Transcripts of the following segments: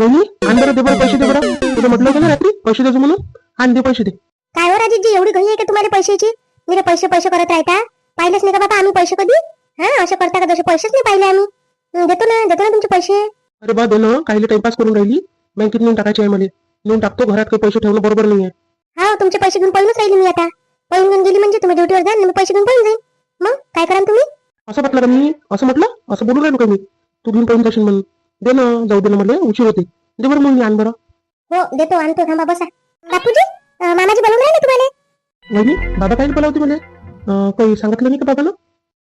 वहिनी आण बरं दे बरं पैसे दे बरं. तुला म्हटलं होतं ना रात्री पैसे देतो म्हणून. आण दे पैसे दे. काय हो राजेशजी एवढी घाई आहे का तुम्हाला पैशाची? मी पैसे पैसे करत राहता? पाहिलेच नाही का बाबा आम्ही पैसे कधी? हा असं करता का? तसे पैसेच नाही पाहिले आम्ही. हं, देतो ना देतो ना तुमचे पैसे. अरे बा दे ना काही टाइमपास करून राहिली. बँकेत नेऊन टाकायची आहे मला नेऊन टाकतो घरात काही पैसे ठेवणं बरोबर नाही आहे हा तुमचे पैसे घेऊन पळूनच राहिली मी आता. पळून घेऊन गेली म्हणजे तुम्ही ड्युटीवर आणि मी पैसे घेऊन पळून जाईल मग काय करा तुम्ही? असं म्हटलं का मी? असं म्हटलं? असं बोलून राहिलो का मी? तू घेऊन पळून जाशील म्हणून. दे ना जाऊ दे ना मला उशीर होते दे बरं मग मी आण बरं. हो देतो आणतो. थांबा बसा. बापूजी अं, मामाजी बोलून राहिले तुम्हाला? वहिनी बाबा काय बोलावते मला अं, काही सांगितलं नाही का बाबानं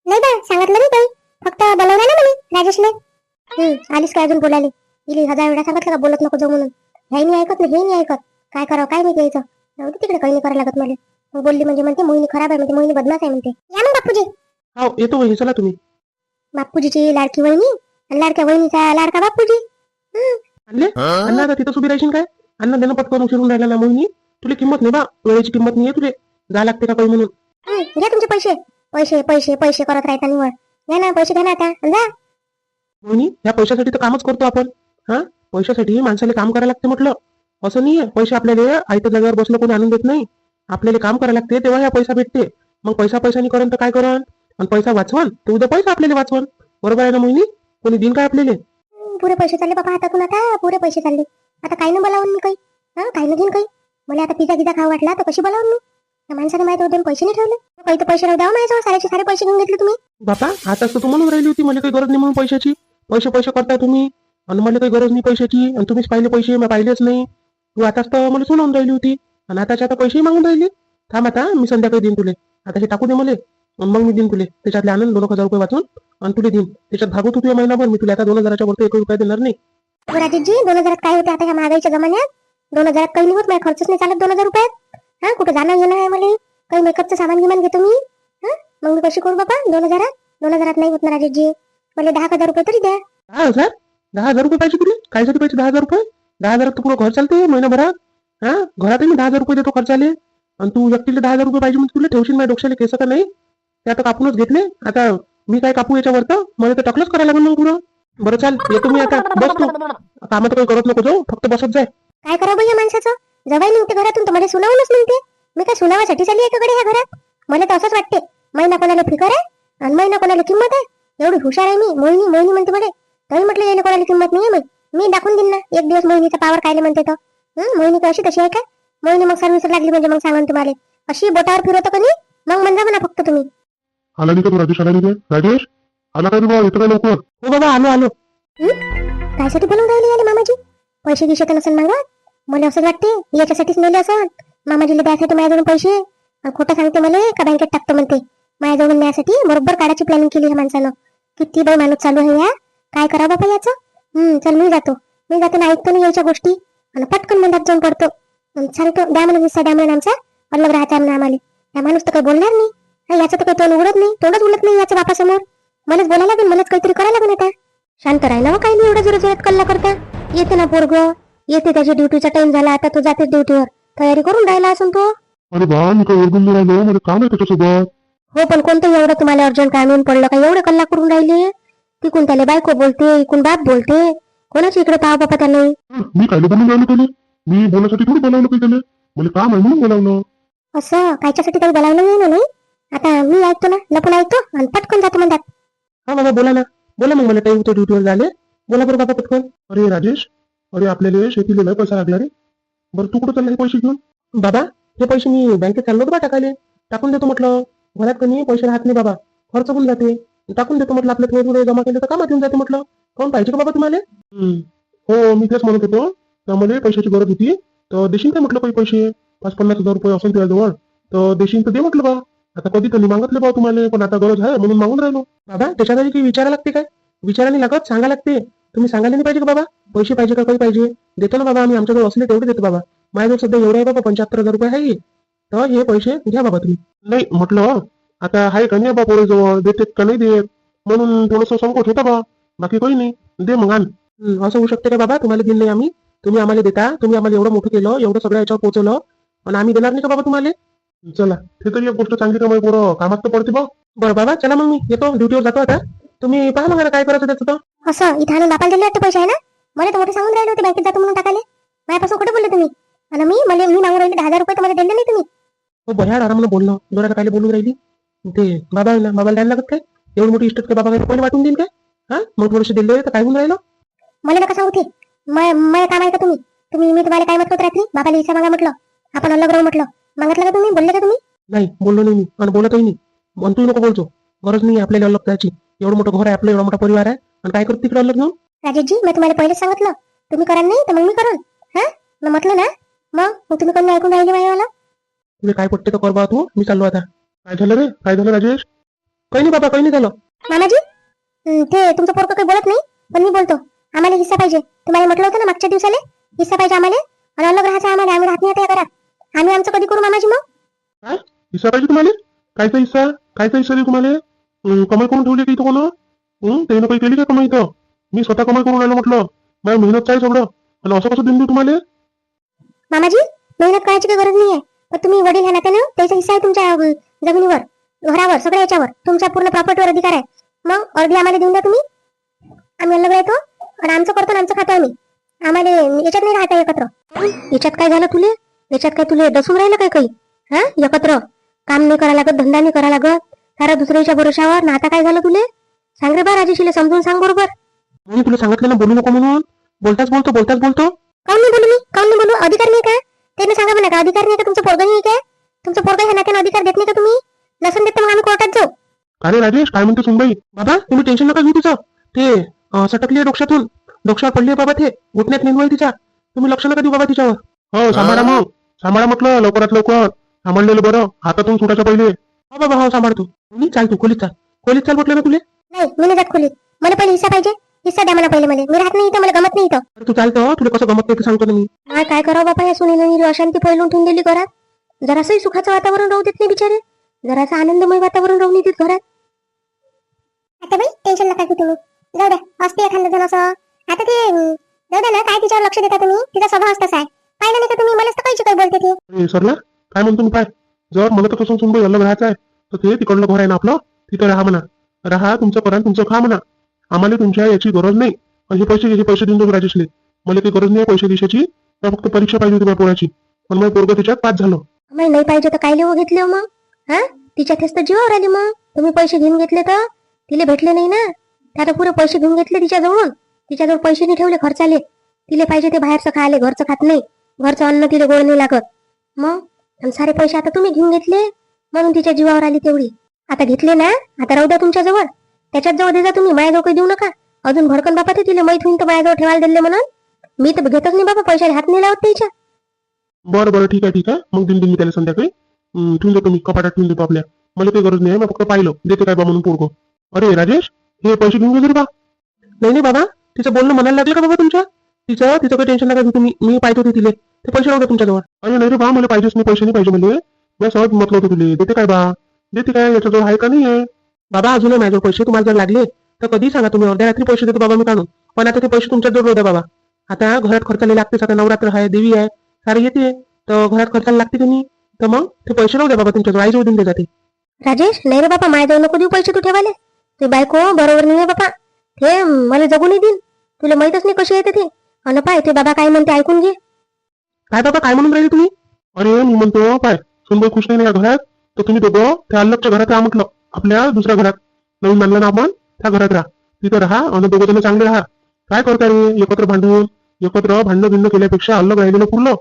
नाही बा सांगितलं नाही काही. फक्त बोलवलं ना म्हणे राजेशने हम्म आलीस काय अजून बोलायला? इली हजार वेळा सांगितलं का बोलत नको जाऊ म्हणून? हे नाही ऐकत नाही हे नाही ऐकत. काय करावं काय नाही द्यायचं जाऊ दे तिकडे काही नाही करायला लागत मला. मग बोलली म्हणजे म्हणते मोहिनी खराब आहे म्हणते मोहिनी बदमाश आहे म्हणते. या मग बापूजी. हो येतो वहिनी चला तुम्ही. बापूजीची लाडकी वहिनी लाडक्या वहिनीचा लाडका बापूजी. हम्म आणले अण्णा आता तिथं उभी राहशील काय? अण्णा देणं पटकन उशिरून राहिला ना मोहिनी. तुला किंमत नाही बा वेळेची किंमत नाही तुले जा लागते का काही म्हणून? हम्म, घ्या तुमचे पैसे. पैसे पैसे पैसे करत राहता निवड घ्या ना पैसे घ्या ना आता. आणि जा. मोहिनी ह्या पैशासाठी तर कामच करतो आपण. हा? पैशासाठी माणसाला काम करायला लागते म्हटलं. असं नाहीये पैसे आपल्याला आयत्या जागेवर बसलं कोणी आणून देत नाही. आपल्याला काम करायला लागते तेव्हा ह्या पैसा भेटते. मग पैसा पैशानी करण तर काय करण आणि पैसा वाचवण तर उद्या पैसा आपल्याला वाचवण बरोबर आहे ना मोहिनी? कोणी दिन काय आपल्याला? हम्म, पुरे पैसे चालले बाबा हातातून आता पुरे पैसे चालले. आता काही न बोलावून मी काही. हा काही न घेईन काही. मला आता पिझ्झा गिझा खाऊ वाटला तर कशी बोलावून मी? त्या माणसाने माहिती होते पैसे नाही ठेवले. काही तर पैसे राहू द्या माझ्याजवळ. सारेचे सारे पैसे घेऊन घेतले तुम्ही. बापा आता तर तू म्हणून राहिली होती मला काही गरज नाही म्हणून पैशाची. पैसे पैसे करताय तुम्ही. आणि मला काही गरज नाही पैशाची. आणि तुम्हीच पाहिले पैसे मी पाहिलेच नाही. तू आताच तर मला सुनावून राहिली होती. आणि आताच्या आता पैसेही मागून राहिली. थांब आता मी संध्याकाळी देईन तुले. आता हे टाकू दे मला. मग मी देईन तुले. त्याच्यातले आणून दोन हजार रुपये वाचून आणि तुले देईन. त्याच्यात भागवत होती महिनाभर मी तुला आता दोन हजाराच्या वरती एक रुपया देणार नाही. राजेशजी दोन हजारात काय होते आता ह्या महागाईच्या जमान्यात? दोन हजारात काही नाही होत माझ्या खर्चच नाही चालत दोन हजार रुपयात. हा कुठे जाणं येणं आहे मला? काही मेकअपचं सामान गिमान घेतो मी. हा मग मी कशी करू बाबा दोन हजारात? दोन हजारात नाही होत ना राजेशजी. मला दहा हजार रुपये तरी द्या. दहा हजार? दहा हजार रुपये पाहिजे तुले? कायसाठी पाहिजे दहा हजार रुपये? दहा हजारात तर पुरं घर चालते महिनाभरात. हा घरातही मी दहा हजार रुपये देतो खर्चाले. आणि तू व्यक्तीला दहा हजार रुपये पाहिजे म्हणजे तुला ठेवशील माझ्या डोक्याला केस का नाही? ते आता कापूनच घेतले. आता मी काय कापू याच्यावरत? मला तर टाकलंच करायला लागेल मग पुरं बरं चाल. येतो मी आता. बस तू. कामात काही करत नको जाऊ. फक्त बसत जाय. काय करावं या माणसाचं? जवळ निघते घरातून. तुम्हाला सुनावूनच निघते मी काय सुनावासाठी चालली आहे कडे ह्या घरात? मला तर असंच वाटते. महिना कोणाला फिकर आहे? आणि महिना कोणाला किंमत आहे? एवढी हुशार आहे मी. मोहिनी मोहिनी म्हणते मध्ये तरी म्हटलं यायला कोणाला किंमत नाही आहे मी दाखवून देईन ना. एक दिवस मोहिनीचा पावर कायले म्हणते तर मोहिनी कशी तशी आहे का मोहिनी मग सर्विस लागली म्हणजे मग सांगा तुम्हाला. अशी बोटावर फिरवतो का नाही मग म्हणजा म्हणा फक्त तुम्ही. आला नाही का तू राजेश आला नाही का राजेश आला का रे बा येतो काय लवकर? हो बाबा आलो आलो. कायसाठी बोलून राहिले याले मामाजी? पैसे गिशे तर नसेल मागत मला असंच वाटते याच्यासाठीच नेले असं. मामाजीला द्यायसाठी माझ्याजवळ पैसे. आणि खोटं सांगते मला का बँकेत टाकतो म्हणते. माझ्याजवळ न्यायसाठी बरोबर काढायची प्लॅनिंग केली ह्या माणसानं. किती बाई माणूस चालू आहे या काय करा बाबा याचं? हम्म चल मी जातो. मी जातो ना ऐकतो ना याच्या गोष्टी. आणि पटकन मंदात जाऊन पडतो. सांगतो द्या म्हणून हिस्सा द्या म्हणून आमचा. अलग राहता म्हणून आम्हाला. त्या माणूस तर काही बोलणार नाही. याचं तर काही तोंड उघडत नाही तोंडच उलट नाही याच्या बापासमोर. मलाच बोलायला लागेल मलाच काहीतरी करायला लागेल आता. शांत राहिला हो काही नाही एवढं जोरात जोरात कल्ला करता. येते ना पोरग येते त्याची ड्युटीचा टाइम झाला आता तो जाते ड्युटीवर तयारी करून राहिला असून तो. अरे बा मी काय ओरडून नाही राहिलो मला काम आहे त्याच्यासोबत. हो पण कोणतं एवढं तुम्हाला अर्जंट काम येऊन पडलं का एवढे कल्ला करून राहिले? तिकून त्याला बायको बोलते इकून बाप बोलते. कोणाच्या इकडे पाहा बापा त्याला? मी काय बोलून राहिलो त्याला? मी बोलायसाठी थोडी बोलावलं काही त्याला? मला काम आहे म्हणून बोलावलं. असं कायच्यासाठी काही बोलावलं नाही ना नाही? आता मी ऐकतो ना लपून ऐकतो आणि पटकन जातो म्हणतात. हा बाबा बोला ना. बोला मग मला टाइम ड्युटीवर झाले. बोला बरं बाबा पटकन. अरे राजेश अरे आपल्याला शेतीला लय पैसा लागला रे. बरं तू कुठं चालला हे पैसे घेऊन? बाबा हे पैसे मी बँकेत चाललो होतो बा टाकायले. टाकून देतो म्हटलं. घरात कमी पैसे राहत नाही बाबा. खर्च होऊन जाते. टाकून देतो म्हटलं आपले थोडे थोडे जमा केले तर कामात येऊन जाते म्हटलं. कोण पाहिजे का बाबा तुम्हाला? हं. हो मी तेच म्हणत होतो. तर मला पैशाची गरज होती. तर देशील का म्हटलं काही पैसे? पाच पन्नास हजार रुपये असेल तुझ्याजवळ तर देशील तर दे म्हटलं बा. आता कधी कधी मागितले बा तुम्हाला? पण आता गरज आहे म्हणून मागून राहिलो. बाबा त्याच्यात काही विचारा लागते काय? विचाराने लागत सांगा लागते. तुम्ही सांगायला नाही पाहिजे का बाबा? पैसे पाहिजे का काही पाहिजे? देतो ना बाबा आम्ही आमच्याजवळ असले तेवढे देतो बाबा. माझ्याजवळ सध्या एवढे आहे बाबा पंच्याहत्तर हजार रुपये आहे. तर हे पैसे घ्या बाबा तुम्ही. नाही म्हटलं आता आहे का नाही बा पोरीजवळ? देतेत का नाही देत? म्हणून थोडस संकोच होता बा. बाकी काही नाही. दे मग आण. असं होऊ शकते का बाबा? तुम्हाला दिलं नाही आम्ही. तुम्ही आम्हाला देता. तुम्ही आम्हाला एवढं मोठं केलं एवढं सगळं याच्यावर पोहोचवलं. आणि आम्ही देणार नाही का बाबा तुम्हाला? चला ते तरी एक गोष्ट चांगली का माझी पोरं. कामात तर पडते बा. बरं बाबा चला मग मी येतो. ड्युटीवर जातो आता. तुम्ही पहा मग आता काय करायचं त्याचं तर. असं इथं आणून बापाला दिले वाटतं पैसे आहे ना मला तर मोठे सांगून राहिले होते बँकेत जातो म्हणून टाकाले माझ्यापासून कुठे बोलले तुम्ही? आणि मी मला मी मागून राहिले दहा हजार रुपये तर मला दिले नाही तुम्ही. हो बऱ्याच आरामानं बोलणं. जोरात काय बोलून राहिली. ते बाबा आहे ना बाबाला द्यायला लागत काय? एवढी मोठी इष्ट काय बाबा काय पहिले वाटून देईल काय? हा? मग थोडेसे दिले तर काय होऊन राहिलं? मला नका सांगू ते. मला मला काम आहे का तुम्ही? तुम्ही मी तुम्हाला काय म्हटलं होतं रात्री बाबाला हिस्सा मागा म्हटलं. आपण अलग राहू म्हटलं. मागितलं का तुम्ही? बोलले का तुम्ही? नाही बोललो नाही मी आणि बोलतही नाही. आणि तू नको बोलतो गरज नाही आपल्याला अलग जायची एवढं मोठं घर आहे आपलं एवढा मोठा परिवार आहे. आणि काय करत तिकडे अलग घेऊन राजेशजी मी तुम्हाला पहिलेच सांगितलं. तुम्ही कराल नाही तर मग मी करून. हा? मग म्हटलं ना मग मग तुम्ही कोणी ऐकून राहिले माझ्यावाला? तुला काय पटते तर कर बा तू? मी चाललो आता. काय झालं रे? काय झालं राजेश? काही नाही बाबा काही नाही झालं. मामाजी हं, ते तुमचं पोरकं काही बोलत नाही पण मी बोलतो. आम्हाला हिस्सा पाहिजे. तुम्हाला म्हटलं होतं ना मागच्या दिवसाले? हिस्सा पाहिजे आम्हाला? आणि अलग राहायचं आम्हाला आम्ही राहत नाही आता या घरात. आम्ही आमचं कधी करू मामाजी मग? हिस्सा पाहिजे तुम्हाला? कायचा हिस्सा? कायचा हिस्सा दे तुम्हाला? कमाई करून ठेवली का इथं कोण? हं, त्यानं काही केली का कमाई इथं? मी स्वतः कमाई करून राहिलो म्हटलं. माझ्या मेहनत आहे सगळं आणि असं कसं देऊन देऊ तुम्हाला? मामाजी मेहनत करायची काही गरज नाहीये. पण तुम्ही वडील ह्या नात्यानं त्याचा हिस्सा आहे तुमच्या अं, जमिनीवर घरावर सगळ्या याच्यावर. तुमच्या पूर्ण प्रॉपर्टीवर अधिकार आहे. मग अर्धी आम्हाला देऊन द्या तुम्ही. आम्ही अलग राहतो आणि आमचं करतो आणि आमचं खातो आम्ही. आम्हाला याच्यात नाही राहता एकत्र. याच्यात काय झालं तुले? याच्यात काय तुले डसून राहिलं काय काही? हा? एकत्र. काम नाही करा लागत धंदा नाही करा लागत. सारा दुसऱ्याच्या भरोशावर. ना आता काय झालं तुले? सांग रे बा राजेशीले समजून सांग बरोबर. मी तुला सांगितलं ना बोलू नको म्हणून. बोलताच बोलतो बोलताच बोलतो. काऊन नाही बोलू मी? काऊन नाही बोलू? अधिकार नाही का त्याने सांगा म्हणा का? अधिकार नाही का तुमचं पोरगं नाही काय? तुमचं पोरगं ह्या नात्यानं अधिकार देत नाही का तुम्ही? नसन देत मग आम्ही कोर्टात जाऊ. का रे राजेश? काय म्हणते सुनबाई? बाबा तुम्ही टेन्शन नका घेऊ तिचं. ते सटकली आहे डोक्यातून. डोक्यावर पडली बाबा ते. घुटण्यात निघवाल तिच्या तुम्ही लक्ष नका देऊ बाबा तिच्यावर. हो सांभाळा मग. सांभाळा म्हटलं लवकरात लवकर. सांभाळलेलं बरं हातातून सुटायच्या पहिले. हो बाबा हो सांभाळतो मी चाल तू खोलीत चाल. खोलीत चाल म्हटलं ना तुले? नाही मी नाही जात खोलीत. मला पहिले हिस्सा पाहिजे. हिस्सा द्या मला पहिले मला. मी राहत नाही इथं मला गमत नाही इथं. अरे तू चालतो तुला कसं गमत नाही ते सांगतो ना मी. काय काय करावं बापा या सुनील अशांती फैलून ठेवून दिली घरात. जरासंही सुखाचं वातावरण राहू देत नाही बिचारे. जरासं आनंदमय वातावरण राहून देत घरात. आता बाई टेन्शन नका घेऊ तुम्ही. जाऊ द्या असते एखादं जण असं. आता ते जाऊ द्या ना काय तिच्यावर लक्ष देता तुम्ही? तिचा स्वभाव तसा आहे. पाहिलं नाही का तुम्ही मलाच तर काहीच काही बोलते ती. अरे सरला काय म्हणतो मी काय जर मला तर कसं सुनबाई अलग राहायचं आहे तर ते तिकडलं घर आहे ना आपलं? तिथं राहा म्हणा. राहा तुमचं करा आणि तुमचं खा म्हणा. आम्हाला तुमच्या याची गरज नाही. आणि हे पैसे हे पैसे देऊन देऊ राजेशले. मला काही गरज नाही पैसे दिशाची. तर फक्त परीक्षा पाहिजे होती माझ्या पोराची. पण माझं पोरग त्याच्यात पास झालं. आम्हाला नाही पाहिजे तर काय लिहू घेतले हो मग? हा? तिच्या तेच तर जीवावर आली मग. तुम्ही पैसे घेऊन घेतले तर? तिला भेटले नाही ना? त्याला पुरे पैसे घेऊन घेतले तिच्याजवळून. तिच्याजवळ पैसे नाही ठेवले खर्चाले तिले पाहिजे ते बाहेरचं खायले घरचं खात नाही. घरचं अन्न तिला गोड नाही लागत. मग? आणि सारे पैसे आता तुम्ही घेऊन घेतले? म्हणून तिच्या जीवावर आली तेवढी. आता घेतले ना? आता राहू द्या तुमच्या जवळ. त्याच्यात जवळ दे जा तुम्ही. माझ्याजवळ काही देऊ नका. अजून भडकन बापा ते तिला माहीत होईन तर माझ्याजवळ ठेवायला दिले म्हणून. मी तर घेतच नाही बाबा पैशाला हात नाही लावत त्याच्या. बरं बरं. ठीक आहे ठीक आहे. मग देऊन देईन मी त्याला संध्याकाळी. ठेवून देतो मी. कपाटात ठेवून देतो आपल्या. मला काही गरज नाही मी फक्त पाहिलं. देते काय बा म्हणून पोरगो. अरे राजेश हे पैसे घेऊन गेले बा. नाही नाही बाबा. तिचं बोलणं म्हणायला लागलं का बाबा तुमच्या? तिचं तिचं काही टेन्शन नका तुम्ही मी पाहिजे होते तिले. ते पैसे राहू तुमच्याजवळ. अरे नाही रे बा मला पाहिजेच नाही पैसे नाही पाहिजे मला. मी सहज म्हटलं होतं तुले. देते काय बा? देते काय? याच्याजवळ आहे का नाही आहे बाबा अजून माझ्याजवळ पैसे तुम्हाला जर लागले तर कधी सांगा तुम्ही. अर्ध्या रात्री पैसे देतो बाबा मी काढून. पण आता ते पैसे तुमच्या जवळ द्या बाबा. आता घरात खर्चाला लागतेच आता नवरात्र आहे देवी आहे सारे येते. तर घरात खर्चाला लागते तुम्ही तर मग ते पैसे नव्हते बाबा तुमच्याजवळ. आईजवळ देऊन दे जाते राजेश नाही रे बाबा माझ्याजवळ नको देऊ पैसे तू ठेवाले ते बायको बरोबर नाही बाबा बापा. मला जगू नाही देईन तुला माहितच नाही कशी येते ते. अन पाय ते बाबा काय म्हणते ऐकून घे. काय बाबा काय म्हणून राहिले तुम्ही? अरे मी म्हणतो पाय सुनबाई खुश नाही या घरात? तर तुम्ही दोघं त्या अलगच्या घरात राहा म्हटलं आपल्या दुसऱ्या घरात. नवीन बांधलं ना आपण त्या घरात राहा. तिथं राहा आणि दोघं जण चांगले राहा. काय करता रे? एकत्र भांडून एकत्र भांडणं भिन्न केल्यापेक्षा अलग राहिलेलं पुरलं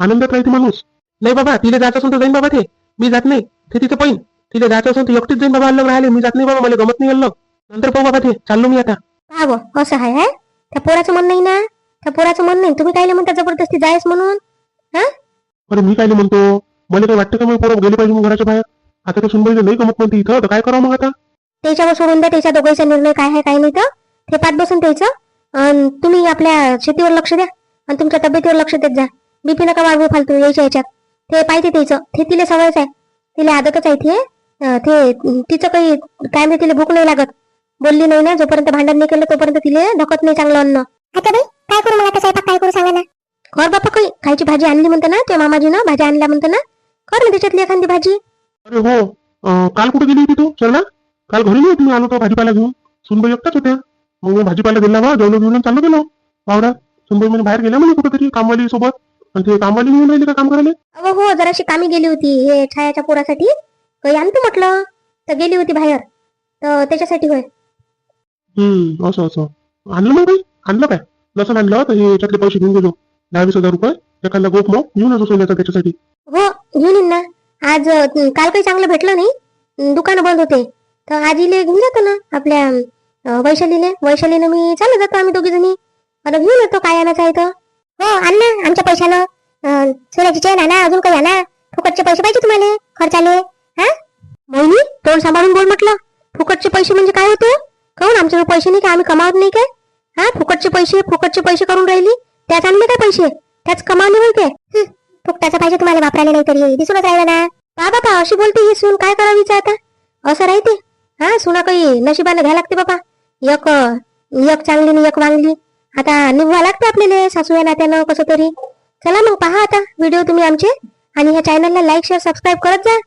आनंदात राहते माणूस. नाही बाबा तिला जायचं असेल तर जाईन बाबा ते. मी जात नाही. ते तिथे पाहिन तिला जायचं असेल तर एकटीच जाईन बाबा अलग राहिले मी जात नाही बाबा मला गमत नाही अलग नंतर पाहू बाबा ते. चाललो मी आता. का गो? असं आहे त्या पोराचं मन नाही ना? त्या पोराचं मन नाही. तुम्ही काय म्हणता जबरदस्ती जायस म्हणून? अरे मी काय म्हणतो? मला काही वाटतं का मग पोरं गेले पाहिजे मग घराच्या बाहेर? आता तर सुनबाईला नाही गमत म्हणते. इथं तर काय करावं मग आता? त्याच्यावर सोडून द्या. त्याच्या दोघांचा निर्णय काय आहे काय नाही तर? ते पाच बसून त्याचं. अन तुम्ही आपल्या शेतीवर लक्ष द्या. आणि तुमच्या तब्येतीवर लक्ष देत जा. बीपी नका वाढवू फालतू यायच्या याच्यात. ते पाहिजे त्याचं. ते तिला सवयच आहे. तिला आदतच आहे ते. ते तिचं काही काय म्हणते तिला भूक नाही लागत. बोलली नाही ना जोपर्यंत भांडण नाही केलं तोपर्यंत तिला धकत नाही चांगलं अन्न. आता बाई काय करू मग आता स्वयंपाक काय करू सांगा ना? कर बापा काही खायची भाजी आणली म्हणते ना त्या मामाजीनं भाजी आणल्या म्हणते ना? कर ना त्याच्यातली एखादी भाजी. अरे हो अं, काल कुठे गेली होती तू? चला काल घरी नाही होती मी आलो तो भाजीपाला घेऊन. सुनबाई एकटाच होत्या. मग मी भाजीपाला दिला बा जेवलो घेऊन चाललो गेलो. वावरात सुनबाई म्हणे बाहेर गेल्या म्हणे कुठेतरी कामवाली सोबत. आणि ते कामवाली येऊन राहिले का काम करायला? अहो हो जराशी कामी गेली होती हे छायाच्या पोरासाठी. काही आणतो म्हटलं तर गेली होती बाहेर. तर त्याच्यासाठी होय. हम्म असं असं. आणलं मग काही आणलं काय? नसन आणलं तर हे याच्यातले पैसे घेऊन गेलो दहा वीस हजार रुपये एखादा गोप मग घेऊन येतो सोन्याचा त्याच्यासाठी हो घेऊन येईन ना आज अं, काल काही चांगलं भेटलं नाही दुकान बंद होते तर आज इले घेऊन जातो ना आपल्या अं, वैशालीले वैशालीने मी चालत जातो आम्ही दोघी जणी आता घेऊन येतो काय आणायचं आहे तर हो आण ना आमच्या पैशानं अं, सोन्याची चेन आणा अजून काही आणा फुकटचे पैसे पाहिजे तुम्हाला खर्चाले हा मोहिनी तोंड सांभाळून बोल म्हटलं फुकटचे पैसे म्हणजे काय होते काहून आमच्याकडे पैसे नाही का आम्ही कमावत नाही काय हा फुकटचे पैसे फुकटचे पैसे करून राहिली? त्याच आणले काय पैसे? त्याच कमावले होते ते हं, पाहिजे तुम्हाला वापरायला नाही तरी दिसूनच राहिला ना. बा बाबा अशी बोलते ही सून. काय करावीच आता? असं राहते. हा सुना काही नशिबाने घ्या लागते बाबा एक एक चांगली आणि एक वांगली. आता निभवा लागते आपल्याला सासू या नात्यानं कसं तरी. चला मग पहा आता व्हिडिओ तुम्ही आमचे. आणि ह्या चॅनलला लाईक शेअर सबस्क्राईब करत जा.